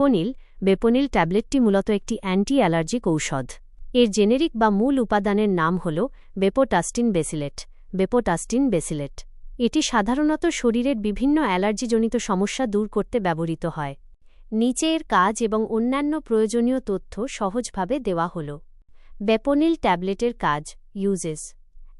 বেপনিল বেপনিল ট্যাবলেটটি মূলত একটি অ্যান্টি অ্যালার্জিক ঔষধ। এর জেনেরিক বা মূল উপাদানের নাম হল বেপোটাস্টিন বেসিলেট বেপোটাস্টিন বেসিলেট। এটি সাধারণত শরীরের বিভিন্ন অ্যালার্জিজনিত সমস্যা দূর করতে ব্যবহৃত হয়। নিচে এর কাজ এবং অন্যান্য প্রয়োজনীয় তথ্য সহজভাবে দেওয়া হল। বেপনিল ট্যাবলেটের কাজ ইউজেস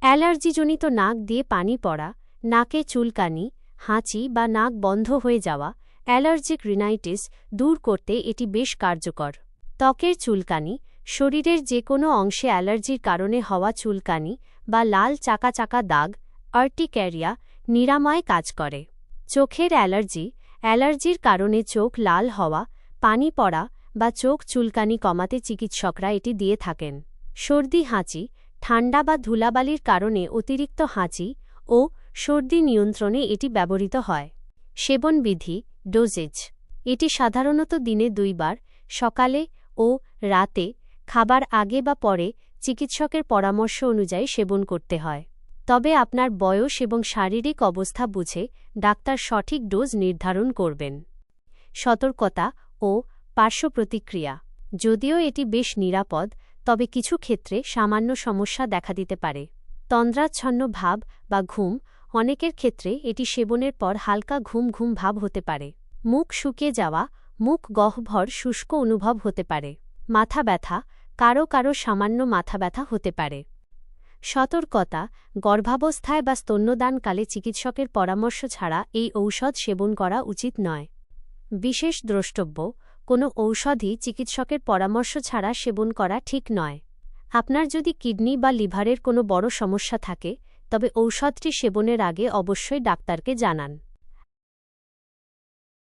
অ্যালার্জিজনিত নাক দিয়ে পানি পড়া, নাকে চুলকানি, হাঁচি বা নাক বন্ধ হয়ে যাওয়া অ্যালার্জিক রিনাইটিস দূর করতে এটি বেশ কার্যকর। ত্বকের চুলকানি, শরীরের যে কোনো অংশে অ্যালার্জির কারণে হওয়া চুলকানি বা লাল চাকা চাকা দাগ, আর্টিক্যারিয়া নিরাময় কাজ করে। চোখের অ্যালার্জি, অ্যালার্জির কারণে চোখ লাল হওয়া, পানি পড়া বা চোখ চুলকানি কমাতে চিকিৎসকরা এটি দিয়ে থাকেন। সর্দি হাঁচি, ঠান্ডা বা ধুলাবালির কারণে অতিরিক্ত হাঁচি ও সর্দি নিয়ন্ত্রণে এটি ব্যবহৃত হয়। সেবনবিধি ডোজেজ এটি সাধারণত দিনে দুইবার, সকালে ও রাতে, খাবার আগে বা পরে চিকিৎসকের পরামর্শ অনুযায়ী সেবন করতে হয়। তবে আপনার বয়স এবং শারীরিক অবস্থা বুঝে ডাক্তার সঠিক ডোজ নির্ধারণ করবেন। সতর্কতা ও পার্শ্ব প্রতিক্রিয়া। যদিও এটি বেশ নিরাপদ, তবে কিছু ক্ষেত্রে সামান্য সমস্যা দেখা দিতে পারে। তন্দ্রাচ্ছন্ন ভাব বা ঘুম অনেকের ক্ষেত্রে এটি সেবনের পর হালকা ঘুম ঘুম ভাব হতে পারে। মুখ শুকিয়ে যাওয়া, মুখ গহ্বর শুষ্ক অনুভব হতে পারে। মাথা ব্যথা, কারও কারও সামান্য মাথা ব্যথা হতে পারে। সতর্কতা, গর্ভাবস্থায় বা স্তন্যদানকালে চিকিৎসকের পরামর্শ ছাড়া এই ঔষধ সেবন করা উচিত নয়। বিশেষ দ্রষ্টব্য, কোনো ঔষধই চিকিৎসকের পরামর্শ ছাড়া সেবন করা ঠিক নয়। আপনার যদি কিডনি বা লিভারের কোনো বড় সমস্যা থাকে তবে ঔষধটি সেবনের আগে অবশ্যই ডাক্তারকে জানান।